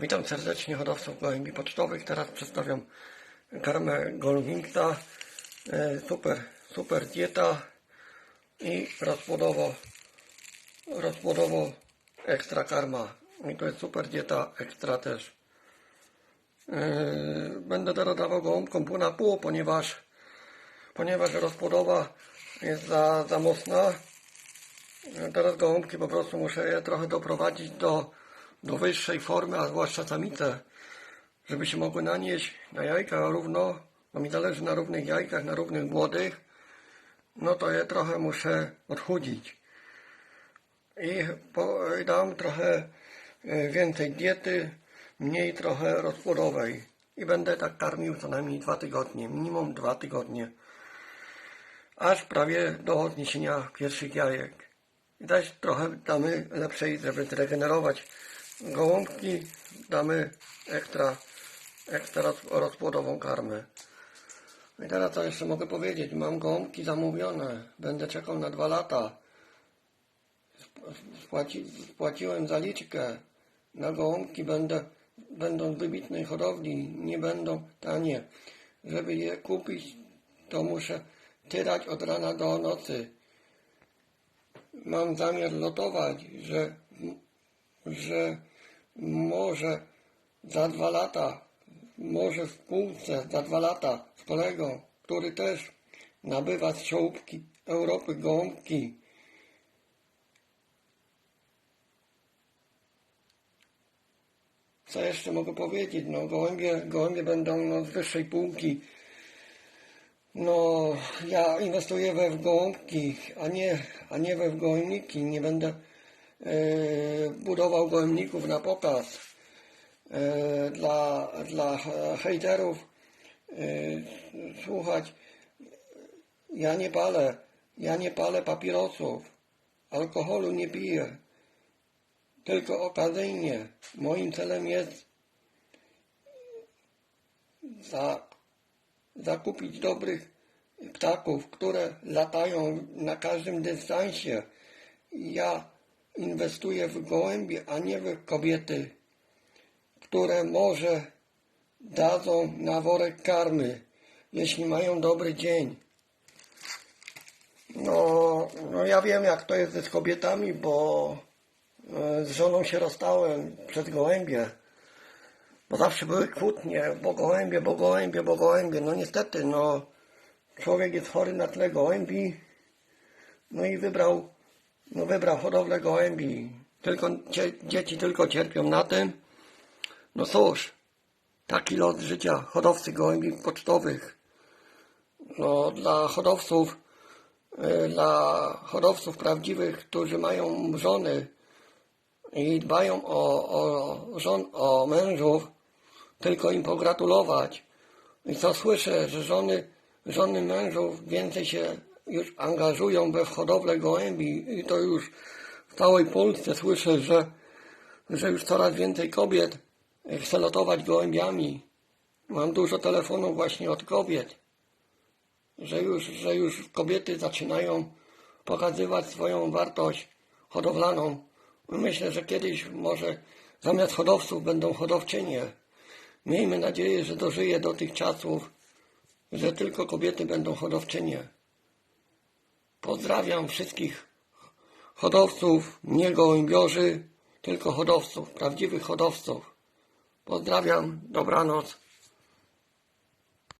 Witam serdecznie hodowców gołębi pocztowych. Teraz przedstawiam karmę Golwingta. E, Super, super dieta i rozpłodowo, rozpłodowo ekstra karma. I to jest super dieta ekstra też. E, Będę teraz dawał gołąbkom pół na pół, ponieważ, ponieważ rozpłodowa jest za, za mocna. Teraz gołąbki po prostu muszę je trochę doprowadzić do, do wyższej formy, a zwłaszcza samice, żeby się mogły nanieść na jajka równo, bo mi zależy na równych jajkach, na równych młodych, no to je trochę muszę odchudzić. I dam trochę e, więcej diety, mniej trochę rozpłodowej. I będę tak karmił co najmniej dwa tygodnie, minimum dwa tygodnie aż prawie do odniesienia pierwszych jajek. I dać trochę damy lepszej, żeby zregenerować gołąbki, damy ekstra, ekstra roz- rozpłodową karmę. No I teraz co jeszcze mogę powiedzieć? Mam gołąbki zamówione. Będę czekał na dwa lata. Sp- Spłaci, spłaciłem zaliczkę. Na gołąbki będę, będą w wybitnej hodowli, nie będą tanie. Żeby je kupić, to muszę tyrać od rana do nocy. Mam zamiar lotować, że, że może za dwa lata, może w półce za dwa lata z kolegą, który też nabywa z czołówki Europy gąbki. Co jeszcze mogę powiedzieć? No gołębie, gołębie będą no, z wyższej półki. No, ja inwestuję we gołąbki, a nie, a nie we gołębniki. Nie będę budował gołębników na pokaz. E, dla, dla hejterów e, słuchać, ja nie palę, ja nie palę papierosów, alkoholu nie piję, tylko okazyjnie. Moim celem jest za zakupić dobrych ptaków, które latają na każdym dystansie. Ja inwestuję w gołębie, a nie w kobiety, które może dadzą na worek karmy, jeśli mają dobry dzień. No, no ja wiem jak to jest z kobietami, bo e, z żoną się rozstałem przez gołębie. Bo zawsze były kłótnie, bo gołębie, bo gołębie, bo gołębie. No niestety, no człowiek jest chory na tle gołębi. No i wybrał, no wybrał hodowlę gołębi. Tylko dzieci tylko cierpią na tym. No cóż, taki los życia hodowcy gołębi pocztowych. No dla hodowców, y, dla hodowców prawdziwych, którzy mają żony, i dbają o, o żon, o mężów, tylko im pogratulować. I co słyszę, że żony, żony mężów więcej się już angażują we hodowlę gołębi i to już w całej Polsce słyszę, że, że już coraz więcej kobiet chce lotować gołębiami. Mam dużo telefonów właśnie od kobiet, że już, że już kobiety zaczynają pokazywać swoją wartość hodowlaną. Myślę, że kiedyś może zamiast hodowców będą hodowczynie. Miejmy nadzieję, że dożyje do tych czasów, że tylko kobiety będą hodowczynie. Pozdrawiam wszystkich hodowców, nie gołębiorzy, tylko hodowców, prawdziwych hodowców. Pozdrawiam, dobranoc.